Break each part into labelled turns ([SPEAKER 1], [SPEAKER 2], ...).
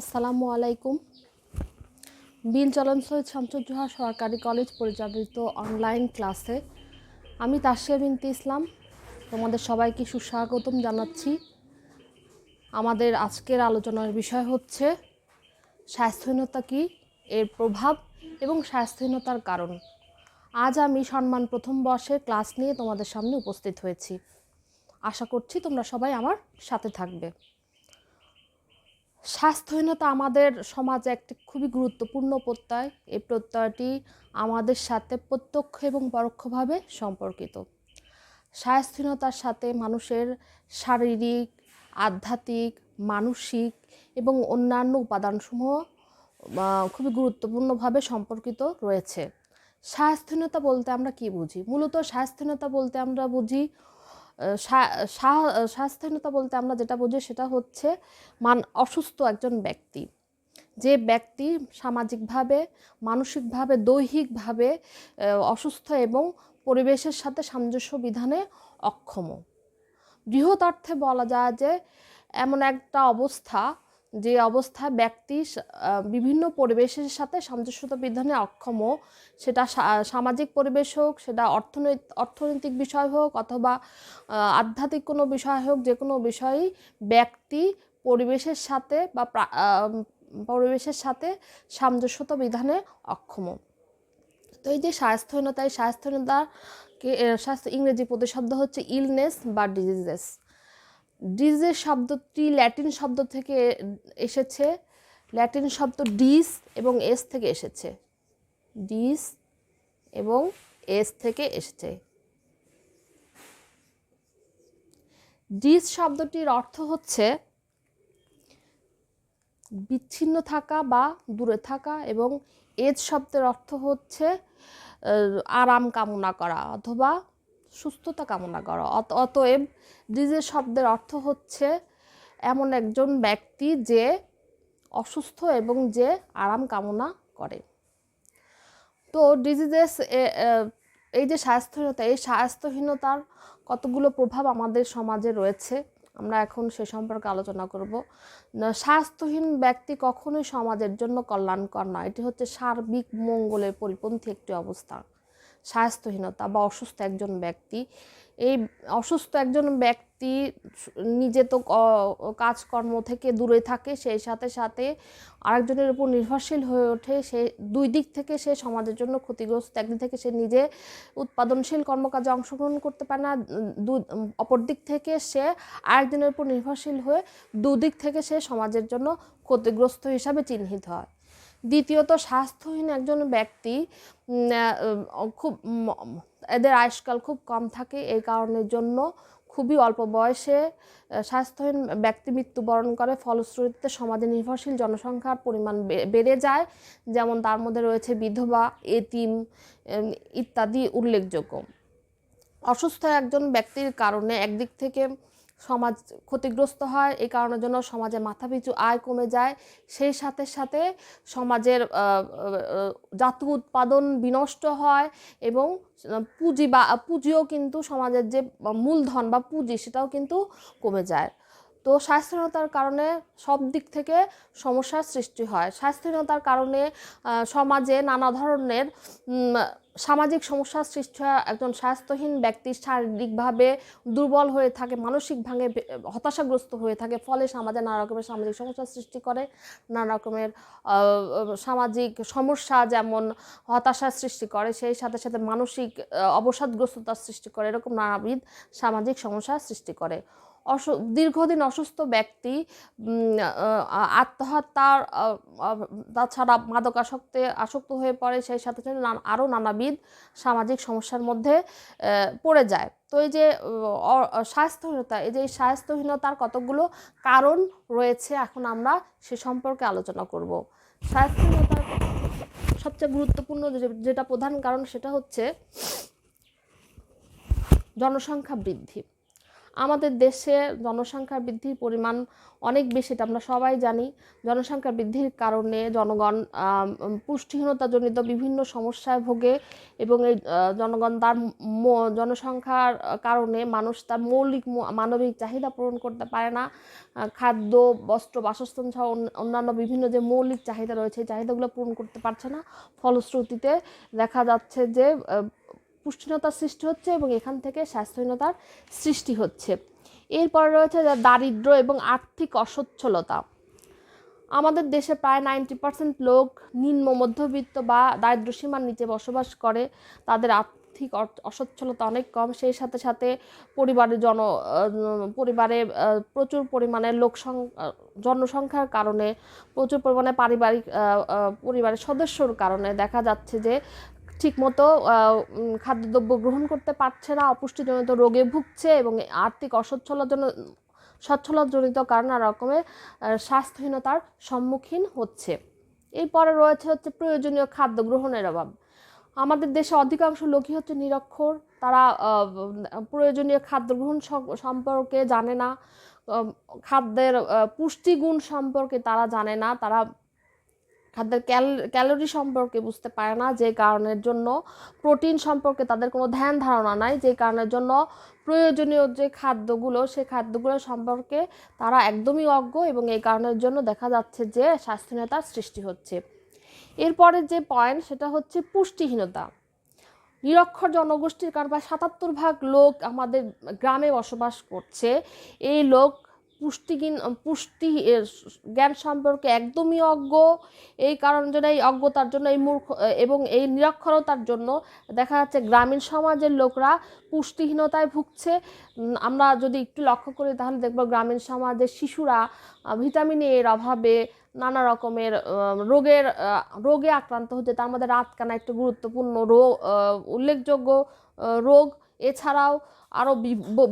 [SPEAKER 1] আসসালামু আলাইকুম। বিল চলন সৈয়দ শামসুজ্জোহা সরকারি কলেজ পরিচালিত অনলাইন ক্লাসে আমি তাসিয়া বিনতি ইসলাম। তোমাদের সবাইকে সুস্বাগতম জানাচ্ছি। আমাদের আজকের আলোচনার বিষয় হচ্ছে, স্বাস্থ্যহীনতা কী, এর প্রভাব এবং স্বাস্থ্যহীনতার কারণ। আজ আমি সম্মান প্রথম বর্ষের ক্লাস নিয়ে তোমাদের সামনে উপস্থিত হয়েছি। আশা করছি তোমরা সবাই আমার সাথে থাকবে। স্বাস্থ্যহীনতা আমাদের সমাজে একটি খুবই গুরুত্বপূর্ণ প্রত্যয়। এই প্রত্যয়টি আমাদের সাথে প্রত্যক্ষ এবং পরোক্ষভাবে সম্পর্কিত। স্বাস্থ্যহীনতার সাথে মানুষের শারীরিক, আধ্যাত্মিক, মানসিক এবং অন্যান্য উপাদানসমূহ খুবই গুরুত্বপূর্ণভাবে সম্পর্কিত রয়েছে। স্বাস্থ্যহীনতা বলতে আমরা কি বুঝি? মূলত স্বাস্থ্যহীনতা বলতে আমরা বুঝি স্বাস্থ্যহীনতা বলতে আমরা যেটা বুঝি সেটা হচ্ছে মান, অসুস্থ একজন ব্যক্তি। যে ব্যক্তি সামাজিকভাবে, মানসিকভাবে, দৈহিকভাবে অসুস্থ এবং পরিবেশের সাথে সামঞ্জস্য বিধানে অক্ষম। বৃহৎ অর্থে বলা যায় যে এমন একটা অবস্থা যে অবস্থা ব্যক্তি বিভিন্ন পরিবেশের সাথে সামঞ্জস্যতা বিধানে অক্ষম সেটা সামাজিক পরিবেশ হোক, সেটা অর্থনৈতিক অর্থনৈতিক বিষয় হোক অথবা আধ্যাত্মিক কোনো বিষয় হোক, যে কোনো বিষয়েই ব্যক্তি পরিবেশের সাথে বা পরিবেশের সাথে সামঞ্জস্যতা বিধানে অক্ষম তো এই যে স্বাস্থ্যহীনতা, এই স্বাস্থ্যহীনতাকে স্বাস্থ্য, ইংরেজি প্রতিশব্দ হচ্ছে ইলনেস বা ডিজিজেস ডিজিজেস শব্দটি ল্যাটিন শব্দ থেকে এসেছে। ল্যাটিন শব্দ ডিস এবং এস থেকে এসেছে। ডিস এবং এস থেকে এসেছে। ডিস শব্দটির অর্থ হচ্ছে বিচ্ছিন্ন থাকা বা দূরে থাকা এবং এজ শব্দের অর্থ হচ্ছে আরাম কামনা করা অথবা সুস্থতা কামনা করা। অত- অতএব ডিজের শব্দের অর্থ হচ্ছে এমন একজন ব্যক্তি যে অসুস্থ এবং যে আরাম কামনা করে। তো ডিজিজেস এই যে স্বাস্থ্যহীনতা, এই স্বাস্থ্যহীনতার কতগুলো প্রভাব আমাদের সমাজে রয়েছে, আমরা এখন সে সম্পর্কে আলোচনা করব। স্বাস্থ্যহীন ব্যক্তি কখনোই সমাজের জন্য কল্যাণকর নয়। এটি হচ্ছে সার্বিক মঙ্গলের পরিপন্থী একটি অবস্থা। স্বাস্থ্যহীনতা বা অসুস্থ একজন ব্যক্তি, এই অসুস্থ একজন ব্যক্তি নিজে তো কাজকর্ম থেকে দূরে থাকে, সেই সাথে সাথে আরেকজনের উপর নির্ভরশীল হয়ে ওঠে, সে দুই দিক থেকে সে সমাজের জন্য ক্ষতিগ্রস্ত, একদিক থেকে সে নিজে উৎপাদনশীল কর্মকাজে অংশগ্রহণ করতে পারে না, দু- অপর দিক থেকে সে আরেকজনের উপর নির্ভরশীল হয়ে দুদিক থেকে সে সমাজের জন্য ক্ষতিগ্রস্ত হিসাবে চিহ্নিত হয়। দ্বিতীয়ত, স্বাস্থ্যহীন একজন ব্যক্তি খুব এদের আয়ুষ্কাল খুব কম থাকে এই কারণের জন্য খুবই অল্প বয়সে স্বাস্থ্যহীন ব্যক্তি মৃত্যুবরণ করে, ফলশ্রুতিতে সমাজে নির্ভরশীল জনসংখ্যার পরিমাণ বেড়ে যায়, যেমন তার মধ্যে রয়েছে বিধবা, এতিম ইত্যাদি উল্লেখযোগ্য। অসুস্থ একজন ব্যক্তির কারণে একদিক থেকে সমাজ ক্ষতিগ্রস্ত হয় এই কারণের জন্য সমাজে মাথাপিছু আয় কমে যায়। সেই সাথে সাথে সমাজের আহ, উৎপাদন বিনষ্ট হয় এবং পুঁজি বা পুঁজিও কিন্তু সমাজের যে মূলধন বা পুঁজি সেটাও কিন্তু কমে যায়। তো স্বাস্থ্যহীনতার কারণে সব দিক থেকে সমস্যার সৃষ্টি হয়। স্বাস্থ্যহীনতার কারণে সমাজে নানা ধরনের সামাজিক সমস্যার সৃষ্টি হয়। একজন স্বাস্থ্যহীন ব্যক্তি শারীরিকভাবে দুর্বল হয়ে থাকে মানসিকভাবে বে- হতাশাগ্রস্ত হয়ে থাকে। ফলে সমাজে নানা রকমের সামাজিক সমস্যার সৃষ্টি করে, নানা রকমের সামাজিক সমস্যা যেমন হতাশার সৃষ্টি করে, সেই সাথে সাথে মানসিক অবসাদগ্রস্ততার সৃষ্টি করে, এরকম নানাবিধ সামাজিক সমস্যার সৃষ্টি করে। অসু, দীর্ঘদিন অসুস্থ ব্যক্তি আত্মহত্যার তাছাড়া মাদকাসক্তে আসক্ত হয়ে পড়ে সেই সাথে সাথে আরও নানাবিধ সামাজিক সমস্যার মধ্যে পড়ে যায়। তো এই যে স্বাস্থ্যহীনতা, এই যে স্বাস্থ্যহীনতার কতগুলো কারণ রয়েছে এখন আমরা সে সম্পর্কে আলোচনা করব। স্বাস্থ্যহীনতার সবচেয়ে গুরুত্বপূর্ণ যেটা প্রধান কারণ সেটা হচ্ছে জনসংখ্যা বৃদ্ধি। আমাদের দেশে জনসংখ্যা বৃদ্ধির পরিমাণ অনেক বেশি, এটা আমরা সবাই জানি। জনসংখ্যা বৃদ্ধির কারণে জনগণ পুষ্টিহীনতাজনিত বিভিন্ন সমস্যায় ভোগে এবং এই জনগণ তার জনসংখ্যার কারণে মানুষ তার মৌলিক মানবিক চাহিদা পূরণ করতে পারে না। খাদ্য, বস্ত্র, বাসস্থান সহ অন্যান্য বিভিন্ন যে মৌলিক চাহিদা রয়েছে, এই চাহিদাগুলো পূরণ করতে পারছে না। ফলশ্রুতিতে দেখা যাচ্ছে যে আহ, পুষ্টিহীনতার সৃষ্টি হচ্ছে এবং এখান থেকে স্বাস্থ্যহীনতার সৃষ্টি হচ্ছে। এরপরে রয়েছে যে দারিদ্র্য এবং আর্থিক অসচ্ছলতা। আমাদের দেশে প্রায় নাইনটি পার্সেন্ট লোক নিম্ন মধ্যবিত্ত বা দারিদ্র্য সীমার নিচে বসবাস করে। তাদের আর্থিক অসচ্ছলতা অনেক কম। সেই সাথে সাথে পরিবারের জন পরিবারে প্রচুর পরিমাণে লোকসং জনসংখ্যার কারণে প্রচুর পরিমাণে পারিবারিক পরিবারের সদস্যর কারণে দেখা যাচ্ছে যে ঠিকমতো খাদ্যদ্রব্য গ্রহণ করতে পারছে না। অপুষ্টিজনিত রোগে ভুগছে এবং আর্থিক অসচ্ছলতার জন্য সচ্ছলতাজনিত কারণ রকমের স্বাস্থ্যহীনতার সম্মুখীন হচ্ছে। এরপরে রয়েছে হচ্ছে প্রয়োজনীয় খাদ্য গ্রহণের অভাব। আমাদের দেশে অধিকাংশ লোকই হচ্ছে নিরক্ষর। তারা প্রয়োজনীয় খাদ্য গ্রহণ সম্পর্কে জানে না। খাদ্যের পুষ্টিগুণ সম্পর্কে তারা জানে না। তারা খাদ্যের ক্যালোরি সম্পর্কে বুঝতে পারে না, যে কারণের জন্য প্রোটিন সম্পর্কে তাদের কোনো ধ্যান ধারণা নাই, যে কারণের জন্য প্রয়োজনীয় যে খাদ্যগুলো, সে খাদ্যগুলো সম্পর্কে তারা একদমই অজ্ঞ এবং এই কারণের জন্য দেখা যাচ্ছে যে স্বাস্থ্যহীনতার সৃষ্টি হচ্ছে। এরপরে যে পয়েন্ট সেটা হচ্ছে পুষ্টিহীনতা। নিরক্ষর জনগোষ্ঠীর কারণ সাতাত্তর ভাগ লোক আমাদের গ্রামে বসবাস করছে। এই লোক পুষ্টিহীন পুষ্টি জ্ঞান সম্পর্কে একদমই অজ্ঞ। এই কারণ জন্য এই অজ্ঞতার জন্য, এই মূর্খ এবং এই নিরক্ষরতার জন্য দেখা যাচ্ছে গ্রামীণ সমাজের লোকরা পুষ্টিহীনতায় ভুগছে। আমরা যদি একটু লক্ষ্য করি, তাহলে দেখব গ্রামীণ সমাজের শিশুরা ভিটামিন এর অভাবে নানা রকমের রোগের রোগে আক্রান্ত হচ্ছে। তার মধ্যে রাতকানা একটি গুরুত্বপূর্ণ রোগ উল্লেখযোগ্য রোগ। এছাড়াও আরও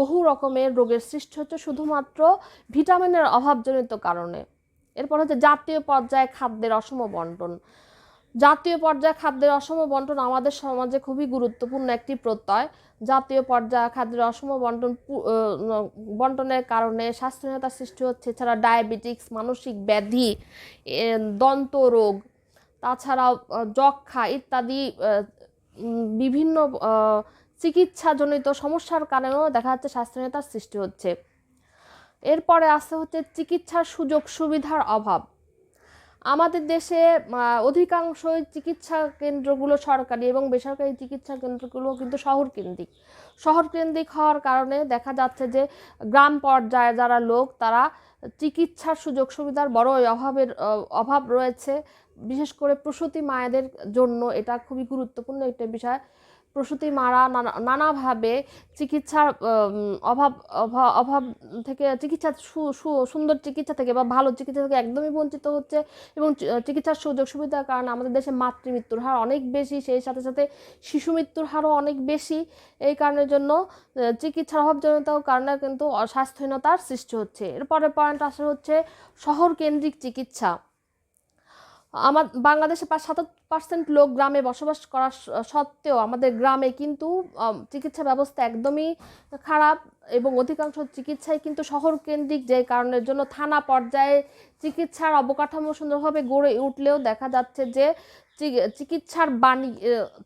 [SPEAKER 1] বহু রকমের রোগের সৃষ্টি হচ্ছে শুধুমাত্র ভিটামিনের অভাবজনিত কারণে। এরপর হচ্ছে জাতীয় পর্যায়ে খাদ্যের অসম বন্টন। জাতীয় পর্যায়ে খাদ্যের অসম বন্টন আমাদের সমাজে খুবই গুরুত্বপূর্ণ একটি প্রত্যয়। জাতীয় পর্যায়ে খাদ্যের অসম বন্টন বন্টনের কারণে স্বাস্থ্যহীনতার সৃষ্টি হচ্ছে। এছাড়া ডায়াবেটিক্স, মানসিক ব্যাধি দন্ত রোগ, তাছাড়াও যক্ষা ইত্যাদি বিভিন্ন চিকিৎসাজনিত সমস্যার কারণেও দেখা যাচ্ছে স্বাস্থ্যহীনতার সৃষ্টি হচ্ছে। এরপরে আসতে হচ্ছে চিকিৎসার সুযোগ সুবিধার অভাব। আমাদের দেশে অধিকাংশই চিকিৎসা কেন্দ্রগুলো সরকারি এবং বেসরকারি চিকিৎসা কেন্দ্রগুলো কিন্তু শহর কেন্দ্রিক শহর কেন্দ্রিক হওয়ার কারণে দেখা যাচ্ছে যে গ্রাম পর্যায়ে যারা লোক, তারা চিকিৎসার সুযোগ সুবিধার বড়ই অভাবের অভাব রয়েছে। বিশেষ করে প্রসূতি মায়েদের জন্য এটা খুবই গুরুত্বপূর্ণ একটা বিষয়। প্রসূতি মারা নানা, নানাভাবে চিকিৎসার অভাব অভাব থেকে চিকিৎসা সুন্দর চিকিৎসা থেকে বা ভালো চিকিৎসা থেকে একদমই বঞ্চিত হচ্ছে এবং চিকিৎসার সুযোগ সুবিধার কারণে আমাদের দেশে মাতৃমৃত্যুর হার অনেক বেশি, সেই সাথে সাথে শিশু মৃত্যুর হারও অনেক বেশি। এই কারণের জন্য চিকিৎসার অভাবজনিত কারণে কিন্তু স্বাস্থ্যহীনতার সৃষ্টি হচ্ছে। এরপরে পয়েন্ট আসে হচ্ছে শহর কেন্দ্রিক চিকিৎসা। আমার বাংলাদেশে প্রায় সাতাত্তর পার্সেন্ট লোক গ্রামে বসবাস করা সত্ত্বেও আমাদের গ্রামে কিন্তু চিকিৎসা ব্যবস্থা একদমই খারাপ এবং অধিকাংশ চিকিৎসাই কিন্তু শহর কেন্দ্রিক যে কারণের জন্য থানা পর্যায়ে চিকিৎসার অবকাঠামো সুন্দরভাবে গড়ে উঠলেও দেখা যাচ্ছে যে চিকিৎসার বাণী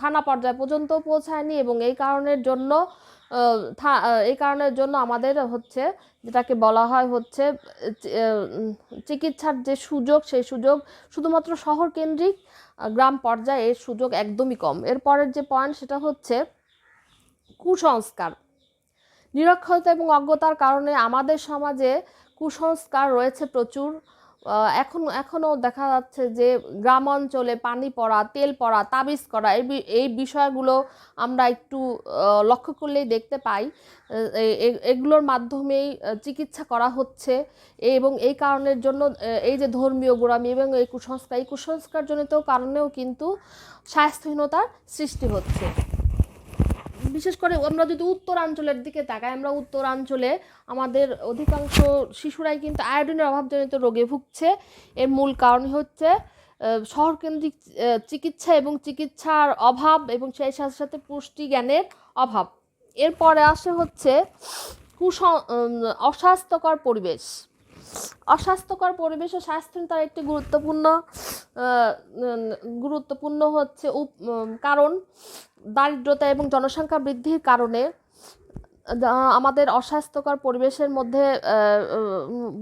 [SPEAKER 1] থানা পর্যায় পর্যন্ত পৌঁছায়নি এবং এই কারণের জন্য এই কারণের জন্য আমাদের হচ্ছে যেটাকে বলা হয় হচ্ছে চিকিৎসার যে সুযোগ, সেই সুযোগ শুধুমাত্র শহর কেন্দ্রিক গ্রাম পর্যায়ে সুযোগ একদমই কম। এরপরের যে পয়েন্ট সেটা হচ্ছে কুসংস্কার। নিরক্ষরতা এবং অজ্ঞতার কারণে আমাদের সমাজে কুসংস্কার রয়েছে প্রচুর। এখন এখনও দেখা যাচ্ছে যে গ্রাম অঞ্চলে পানি পড়া, তেল পড়া, তাবিজ করা, এই এই বিষয়গুলো আমরা একটু লক্ষ্য করলেই দেখতে পাই এগুলোর মাধ্যমেই চিকিৎসা করা হচ্ছে এবং এই কারণের জন্য এই যে ধর্মীয় গোড়ামি এবং এই কুসংস্কার, এই কুসংস্কারজনিত কারণেও কিন্তু স্বাস্থ্যহীনতার সৃষ্টি হচ্ছে। বিশেষ করে আমরা যদি উত্তরাঞ্চলের দিকে তাকাই, আমরা উত্তরাঞ্চলে আমাদের অধিকাংশ শিশুরাই কিন্তু আয়োডিনের অভাবজনিত রোগে ভুগছে। এর মূল কারণ হচ্ছে শহরকেন্দ্রিক চিকিৎসা এবং চিকিৎসার অভাব এবং সেই সাথে সাথে পুষ্টি জ্ঞানের অভাব। এরপরে আসে হচ্ছে কুস অস্বাস্থ্যকর পরিবেশ। অস্বাস্থ্যকর পরিবেশ ও স্বাস্থ্যহীনতার একটি গুরুত্বপূর্ণ গুরুত্বপূর্ণ হচ্ছে কারণ দারিদ্রতা এবং জনসংখ্যা বৃদ্ধির কারণে আমাদের অস্বাস্থ্যকর পরিবেশের মধ্যে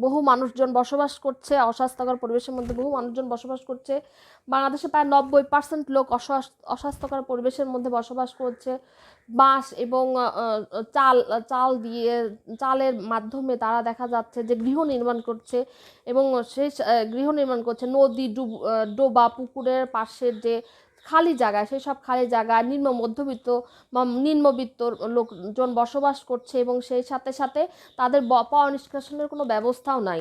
[SPEAKER 1] বহু মানুষজন বসবাস করছে, অস্বাস্থ্যকর পরিবেশের মধ্যে বহু মানুষজন বসবাস করছে। বাংলাদেশে প্রায় নব্বই পার্সেন্ট লোক অস্বাস্থ- অস্বাস্থ্যকর পরিবেশের মধ্যে বসবাস করছে। বাঁশ এবং চাল চাল দিয়ে, চালের মাধ্যমে তারা দেখা যাচ্ছে যে গৃহ নির্মাণ করছে এবং সেই গৃহ নির্মাণ করছে। নদী, ডুব ডোবা, পুকুরের পাশের যে খালি জায়গায়, সেই সব খালি জায়গায় নিম্ন মধ্যবিত্ত বা নিম্নবিত্ত লোকজন বসবাস করছে এবং সেই সাথে সাথে তাদের পয় নিষ্কাশনের কোনো ব্যবস্থাও নাই।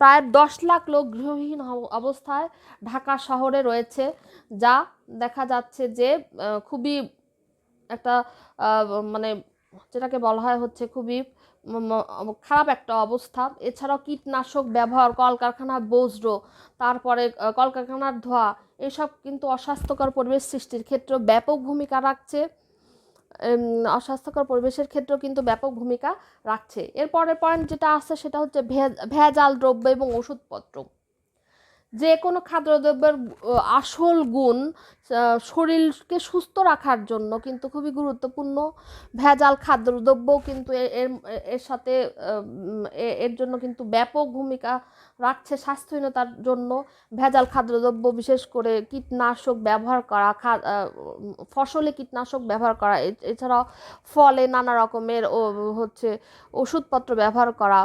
[SPEAKER 1] প্রায় দশ লাখ লোক গৃহহীন অবস্থায় ঢাকা শহরে রয়েছে, যা দেখা যাচ্ছে যে খুবই একটা মানে যেটাকে বলা হয় হচ্ছে খুবই খারাপ একটা অবস্থা। এছাড়াও কীটনাশক ব্যবহার কলকারখানার বজ্র, তারপরে কলকারখানার ধোয়া, এসব কিন্তু অস্বাস্থ্যকর পরিবেশ সৃষ্টির ক্ষেত্রে ব্যাপক ভূমিকা রাখছে। অস্বাস্থ্যকর পরিবেশের ক্ষেত্রেও কিন্তু ব্যাপক ভূমিকা রাখছে। এরপরের পয়েন্ট যেটা আছে সেটা হচ্ছে ভেজ- ভেজাল দ্রব্য এবং ওষুধপত্র। যে কোনো খাদ্যদ্রব্যের আসল গুণ শরীরকে সুস্থ রাখার জন্য কিন্তু খুবই গুরুত্বপূর্ণ। ভেজাল খাদ্যদ্রব্যও কিন্তু এর এর সাথে এর জন্য কিন্তু ব্যাপক ভূমিকা রাখছে স্বাস্থ্যহীনতার জন্য। ভেজাল খাদ্যদ্রব্য, বিশেষ করে কীটনাশক ব্যবহার করা ফসলে কীটনাশক ব্যবহার করা এছাড়াও ফলে নানা রকমের হচ্ছে ওষুধপত্র ব্যবহার করা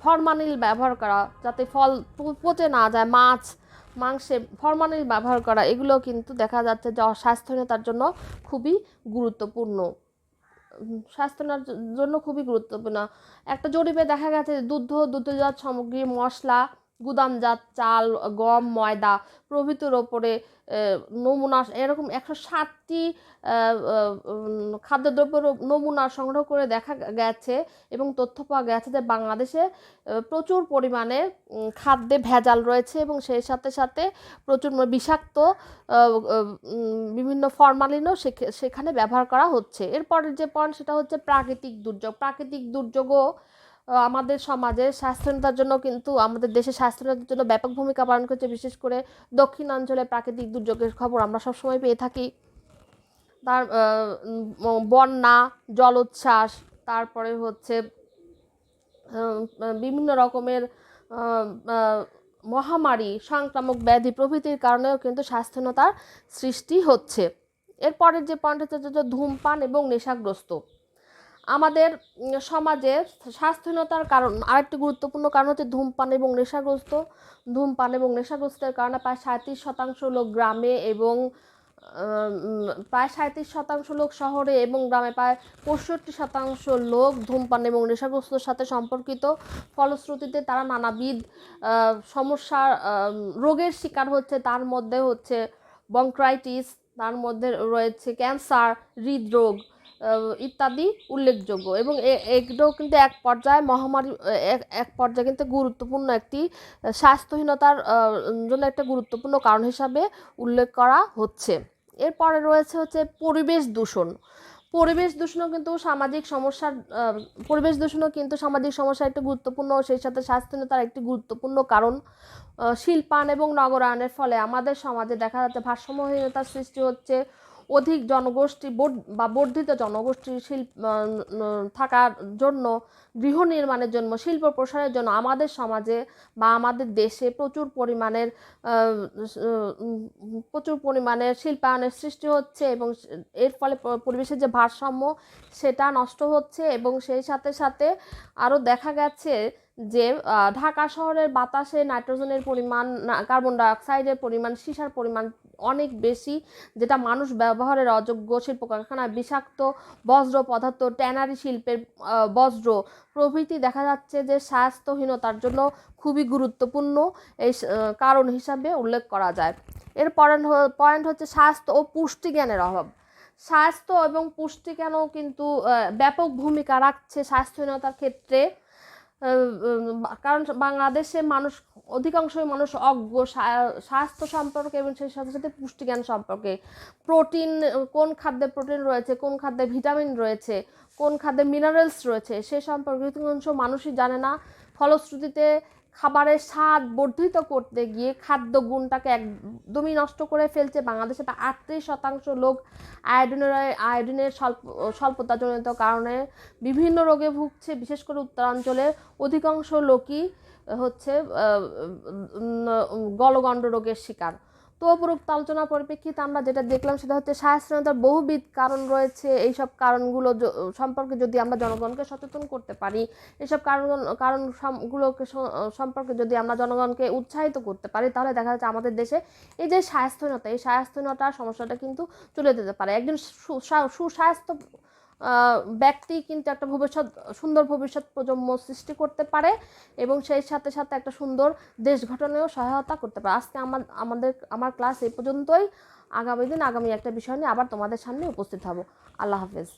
[SPEAKER 1] ফরমালিন ব্যবহার করা যাতে ফল পচে না যায় মাছ মাংসে ফরমানিল ব্যবহার করা এগুলো কিন্তু দেখা যাচ্ছে যে স্বাস্থ্যহীনতার জন্য খুবই গুরুত্বপূর্ণ। উম, স্বাস্থ্যহীনতার জন্য খুবই গুরুত্বপূর্ণ। একটা জরিপে দেখা গেছে দুগ্ধ দুগ্ধজাত সামগ্রী মশলা গুদামজাত, চাল, গম, ময়দা প্রভৃতির ওপরে নমুনা, এরকম একশো ষাটটি খাদ্যদ্রব্যের নমুনা সংগ্রহ করে দেখা গেছে এবং তথ্য পাওয়া গেছে যে বাংলাদেশে প্রচুর পরিমাণে খাদ্যে ভেজাল রয়েছে এবং সেই সাথে সাথে প্রচুর বিষাক্ত বিভিন্ন ফরমালিনও সেখে- সেখানে ব্যবহার করা হচ্ছে। এরপরের যে পয়েন্ট সেটা হচ্ছে প্রাকৃতিক দুর্যোগ। প্রাকৃতিক দুর্যোগও আমাদের সমাজে স্বাস্থ্যহীনতার জন্য কিন্তু আমাদের দেশে স্বাস্থ্যহীনতার জন্য ব্যাপক ভূমিকা পালন করছে, বিশেষ করে দক্ষিণাঞ্চলে প্রাকৃতিক দুর্যোগের খবর আমরা সবসময় পেয়ে থাকি। তার বন্যা, জলোচ্ছ্বাস, তারপরে হচ্ছে বিভিন্ন রকমের মহামারী, সংক্রামক ব্যাধি প্রভৃতির কারণেও কিন্তু স্বাস্থ্যহীনতার সৃষ্টি হচ্ছে। এরপরের যে পয়েন্ট হচ্ছে ধূমপান এবং নেশাগ্রস্ত। আমাদের সমাজে স্বাস্থ্যহীনতার কারণ, আরেকটি গুরুত্বপূর্ণ কারণ হচ্ছে ধূমপান এবং নেশাগ্রস্ত। ধূমপান এবং নেশাগ্রস্তের কারণে প্রায় সাঁত্রিশ শতাংশ লোক গ্রামে এবং প্রায় সাঁত্রিশ শতাংশ লোক শহরে এবং গ্রামে প্রায় পঁয়ষট্টি শতাংশ লোক ধূমপান এবং নেশাগ্রস্তর সাথে সম্পর্কিত। ফলশ্রুতিতে তারা নানাবিধ সমস্যা রোগের শিকার হচ্ছে। তার মধ্যে হচ্ছে বংক্রাইটিস তার মধ্যে রয়েছে ক্যান্সার হৃদরোগ। ইত্যাদি উল্লেখযোগ্য এবং এগুলো কিন্তু এক পর্যায়ে মহামারী এক পর্যায়ে কিন্তু গুরুত্বপূর্ণ একটি স্বাস্থ্যহীনতার জন্য একটা গুরুত্বপূর্ণ কারণ হিসাবে উল্লেখ করা হচ্ছে। এরপরে রয়েছে হচ্ছে পরিবেশ দূষণ। পরিবেশ দূষণও কিন্তু সামাজিক সমস্যার পরিবেশ দূষণও কিন্তু সামাজিক সমস্যার একটি গুরুত্বপূর্ণ, সেই সাথে স্বাস্থ্যহীনতার একটি গুরুত্বপূর্ণ কারণ শিল্পায়ন এবং নগরায়নের ফলে আমাদের সমাজে দেখা যাচ্ছে ভারসাম্যহীনতার সৃষ্টি হচ্ছে অধিক জনগোষ্ঠী বা বর্ধিত জনগোষ্ঠীর শিল্প থাকার জন্য, গৃহ নির্মাণের জন্য, শিল্প প্রসারের জন্য আমাদের সমাজে বা আমাদের দেশে প্রচুর পরিমাণের প্রচুর পরিমাণের শিল্পায়নের সৃষ্টি হচ্ছে এবং এর ফলে পরিবেশের যে ভারসাম্য সেটা নষ্ট হচ্ছে এবং সেই সাথে সাথে আরও দেখা গেছে যে ঢাকা শহরের বাতাসে নাইট্রোজেনের পরিমাণ কার্বন ডাইঅক্সাইডের পরিমাণ, সীসার পরিমাণ অনেক বেশি, যেটা মানুষ ব্যবহারের অযোগ্য শিল্প কারখানায় বিষাক্ত বজ্র পদার্থ, ট্যানারি শিল্পের বজ্র প্রভৃতি দেখা যাচ্ছে যে স্বাস্থ্যহীনতার জন্য খুবই গুরুত্বপূর্ণ এই কারণ হিসাবে উল্লেখ করা যায়। এর পয়েন্ট পয়েন্ট হচ্ছে স্বাস্থ্য ও পুষ্টি জ্ঞানের অভাব। স্বাস্থ্য এবং পুষ্টি কেন কিন্তু ব্যাপক ভূমিকা রাখছে স্বাস্থ্যহীনতার ক্ষেত্রে? কারণ বাংলাদেশে মানুষ, অধিকাংশই মানুষ অজ্ঞ স্বাস্থ্য সম্পর্কে এবং সেই সাথে সাথে পুষ্টিজ্ঞান সম্পর্কে। প্রোটিন, কোন খাদ্যে প্রোটিন রয়েছে, কোন খাদ্যে ভিটামিন রয়েছে, কোন খাদ্যে মিনারেলস রয়েছে, সে সম্পর্কে অধিকাংশ মানুষই জানে না। ফলশ্রুতিতে খাবারের স্বাদ বর্ধিত করতে গিয়ে খাদ্য গুণটাকে একদমই নষ্ট করে ফেলছে বাংলাদেশে প্রায় আটত্রিশ শতাংশ লোক আয়োডিনের আয়োডিনের স্বল্প, স্বল্পতাজনিত কারণে বিভিন্ন রোগে ভুগছে, বিশেষ করে উত্তরাঞ্চলে। অধিকাংশ লোকই হচ্ছে গলগণ্ড রোগের শিকার। তো উপরোক্ত আলোচনার পরিপ্রেক্ষিতে আমরা যেটা দেখলাম সেটা হচ্ছে স্বাস্থ্যহীনতার বহুবিধ কারণ রয়েছে। এইসব কারণগুলো সম্পর্কে যদি আমরা জনগণকে সচেতন করতে পারি এসব কারণ, কারণগুলোকে সম্পর্কে যদি আমরা জনগণকে উৎসাহিত করতে পারি, তাহলে দেখা যাচ্ছে আমাদের দেশে এই যে স্বাস্থ্যহীনতা এই স্বাস্থ্যহীনতার সমস্যাটা কিন্তু চলে যেতে পারে। একজন সুস্বাস্থ্য ব্যক্তি কিন্তু একটা ভবিষ্যৎ, সুন্দর ভবিষ্যৎ প্রজন্ম সৃষ্টি করতে পারে এবং সেই সাথে সাথে একটা সুন্দর দেশ গঠনেও সহায়তা করতে পারে। আজকে আমার, আমাদের, আমার ক্লাস এই পর্যন্তই। আগামী দিন আগামী একটা বিষয় নিয়ে আবার তোমাদের সামনে উপস্থিত হব। আল্লাহ হাফেজ।